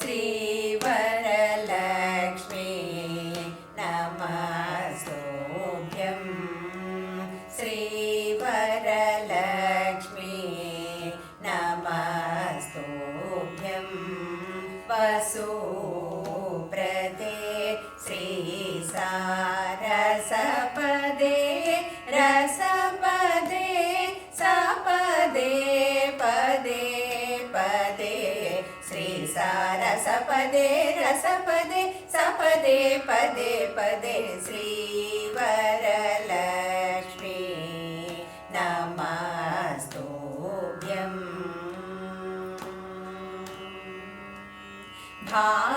श्रीवरलक्ष्मी नमस्तुभ्यं। श्रीवरलक्ष्मी नमस्तुभ्यं। वसुप्रदे श्रीसारसपदे श्रीसारसपदे रसपदे सपदे पदे पदे श्रीवरलक्ष्मी। नमस्तुभ्यम्। भावज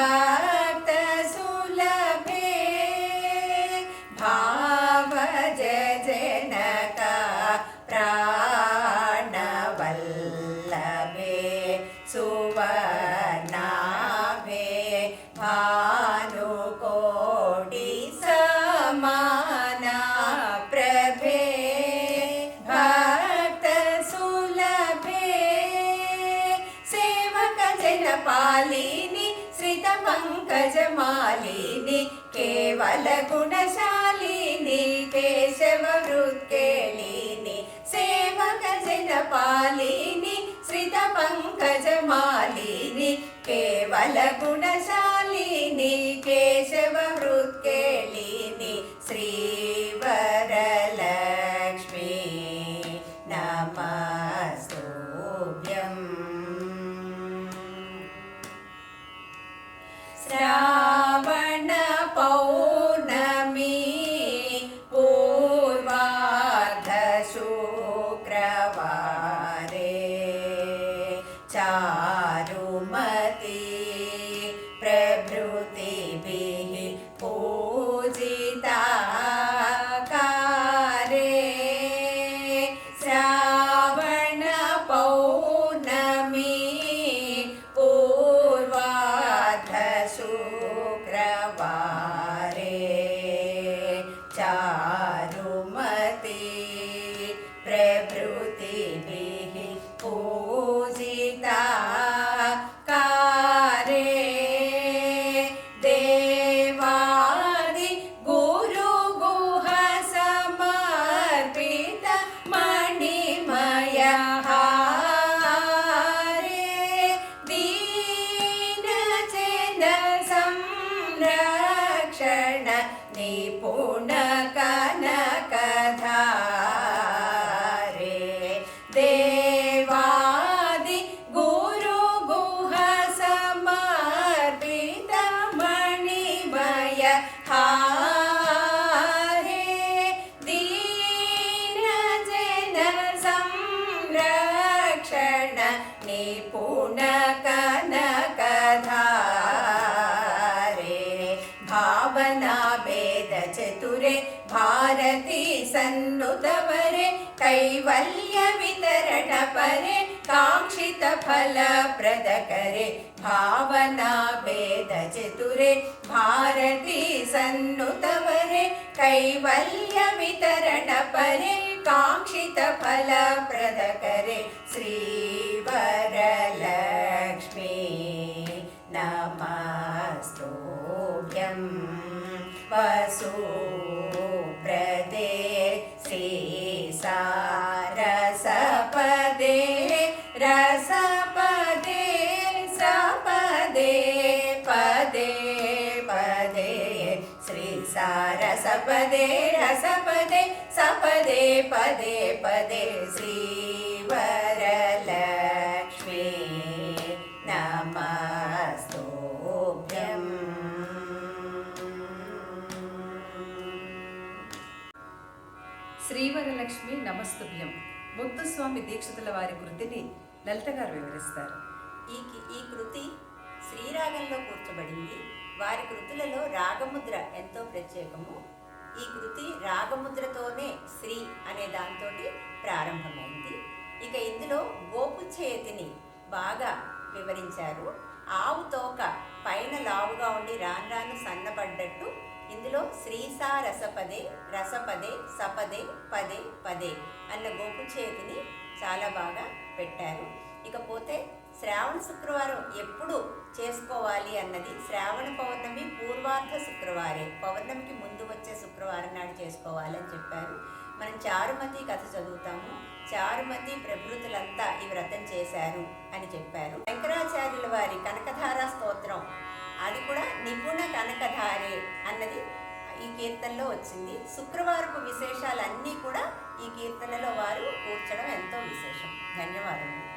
Ah. కమలిని కేవల గుణశాలిని కేశవ వృత్కేళిని సేవక జనపాలిని శ్రిత పంకజమాలిని కేవల గుణశాలి निपुणकनकधारे देवादि गुरुगुह समर्पितमणिमय हारे दीनजन संरक्षण निपु वेद चतुरे भारती सन्नुतवरे कैवल्यवितरणपरे काङ्क्षितफलप्रदकरे काक्षितफल प्रदकरे भावना वेद चतुरे सन्नुतवरे कैवल्यवितरणपरे काङ्क्षितफल वसुप्रदे श्रीसारसपदे रसपदे सपदे पदे पदे श्रीसारसपदे रसपदे सपदे पदे पदे श्रीवरलक्ष्मी శ్రీవరలక్ష్మి నమస్తుభ్యం. ముత్తుస్వామి దీక్షితుల వారి కృతిని లలిత గారు వివరిస్తారు. ఈ ఈ కృతి శ్రీరాగంలో కూర్చబడింది. వారి కృతులలో రాగముద్ర ఎంతో ప్రత్యేకము. ఈ కృతి రాగముద్రతోనే శ్రీ అనే దాంతో ప్రారంభమైంది. ఇక ఇందులో గోపుచ్ఛయతిని బాగా వివరించారు. ఆవు తోక పైన లావుగా ఉండి రాను రాను సన్నబడ్డట్టు ఇందులో శ్రీసా రసపదే రసపదే సపదే పదే పదే అన్న గోపు చేతిని చాలా బాగా పెట్టారు. ఇకపోతే శ్రావణ శుక్రవారం ఎప్పుడు చేసుకోవాలి అన్నది శ్రావణ పౌర్ణమి పూర్వార్ధ శుక్రవారే. పౌర్ణమికి ముందు వచ్చే శుక్రవారం నాడు చేసుకోవాలని చెప్పారు. మనం చారుమతి కథ చదువుతాము. చారుమతి ప్రభృతులంతా ఈ వ్రతం చేశారు అని చెప్పారు. శంకరాచార్యుల వారి కనకధారా స్తోత్రం నిపుణ కనకధారే అన్నది ఈ కీర్తనలో వచ్చింది. శుక్రవారపు విశేషాలన్నీ కూడా ఈ కీర్తనలో వారు కూర్చడం ఎంతో విశేషం. ధన్యవాదములు.